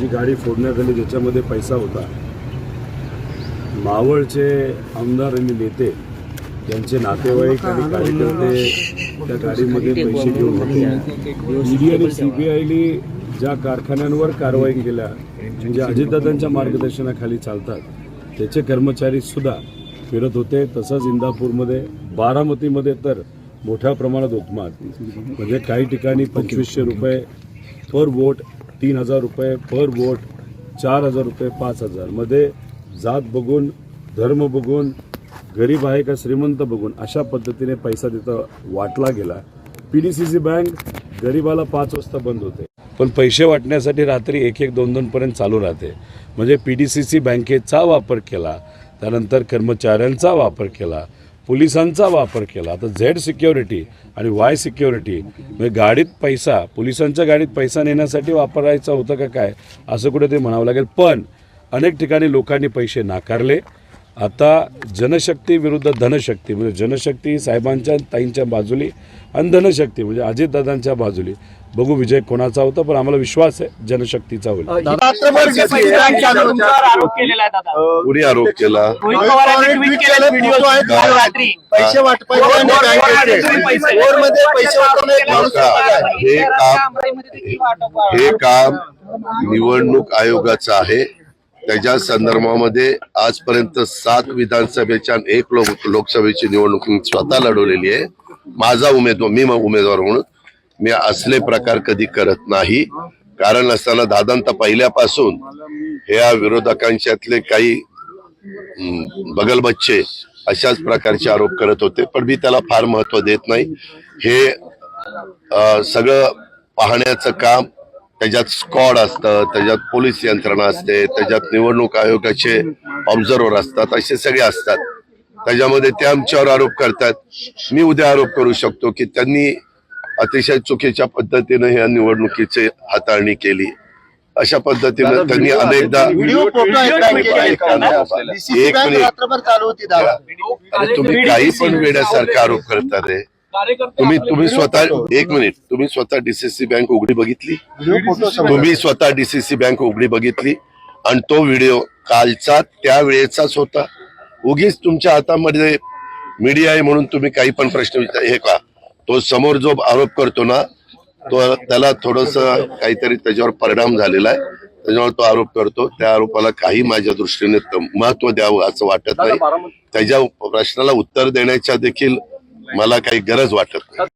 जी गाडी फोडण्यात आली ज्याच्यामध्ये पैसा होता मावळचे आमदार आणि नेते यांचे नातेवाईक आणि कार्यकर्ते त्या गाडीमध्ये पैसे घेऊन होते. ईडी आणि सीबीआयने ज्या कारखान्यांवर कारवाई केल्या म्हणजे अजितदादांच्या मार्गदर्शनाखाली चालतात त्याचे कर्मचारी सुद्धा फिरत होते. तसंच इंदापूरमध्ये बारामतीमध्ये तर मोठ्या प्रमाणात उपमात म्हणजे काही ठिकाणी पंचवीसशे रुपये पर वोट तीन हजार रुपये पर वोट चार हजार रुपये पाच हजारमध्ये जात बघून धर्म बघून गरीब आहे का श्रीमंत बघून अशा पद्धतीने पैसा तिथं वाटला गेला. P D C C bank गरीबाला पाच वाजता बंद होते. पण पैसे वाटण्यासाठी रात्री एक एक दोन दोनपर्यंत चालू राहते. म्हणजे पी डी सी सी बँकेचा वापर केला त्यानंतर कर्मचाऱ्यांचा वापर केला पोलिसांचा वापर केला. आता झेड सिक्युरिटी आणि वाय सिक्युरिटी म्हणजे गाडीत पैसा पोलिसांच्या गाडीत पैसा नेण्यासाठी वापरायचा होता का काय असं कुठे ते म्हणावं लागेल. पण अनेक ठिकाणी लोकांनी पैसे नाकारले. आता जनशक्ती विरुद्ध धनशक्ती म्हणजे जनशक्ती साहेबांच्या ताईंच्या बाजूली आणि धनशक्ती म्हणजे अजितदादांच्या बाजूली. बघू विजय कोणाचा होता पण आम्हाला विश्वास आहे जनशक्तीचा होईल. कुणी आरोप केला. हे काम हे काम निवडणूक आयोगाचं आहे. त्याच्या संदर्भामध्ये आजपर्यंत सात विधानसभेच्या एक लोक लोकसभेची निवडणूक स्वतः लढवलेली आहे. माझा उमेदवार मी उमेदवार म्हणून मी असले प्रकार कधी करत नाही. कारण असताना दादांत पहिल्यापासून हे या विरोधकांच्यातले काही बगलबच्चे अशाच प्रकारचे आरोप करत होते. पण मी त्याला फार महत्त्व देत नाही. हे सगळं पाहण्याचं काम त्याच्यात स्कॉड असतं त्याच्यात पोलीस यंत्रणा असते त्याच्यात निवडणूक आयोगाचे ऑब्झर्वर असतात असे सगळे असतात. त्याच्यामध्ये ते आमच्यावर आरोप करतात. मी उद्या आरोप करू शकतो की त्यांनी अतिशय चुकीच्या पद्धतीने या निवडणुकीची हाताळणी केली. अशा पद्धतीने त्यांनी अनेकदा एक मिनिट अरे तुम्ही काही पण वेड्यासारखे आरोप करता रे. तुम्ही तुम्ही स्वतः एक मिनिट. तुम्ही स्वतः डीसीसी बँक उघडी बघितली. तुम्ही स्वतः डीसीसी बँक उघडी बघितली? आणि तो व्हिडिओ कालचा त्या वेळेचाच होता? उगीच तुमच्या हातामध्ये मीडिया आहे म्हणून तुम्ही काही पण प्रश्न विचार हे का तो समोर जो आरोप करतो ना तो त्याला थोडस काहीतरी त्याच्यावर परिणाम झालेला आहे. त्याच्यावर तो आरोप करतो. त्या आरोपाला काही माझ्या दृष्टीने महत्त्व द्यावं असं वाटत नाही. त्याच्या प्रश्नाला उत्तर देण्याच्या देखील मला काही गरज वाटत नाही.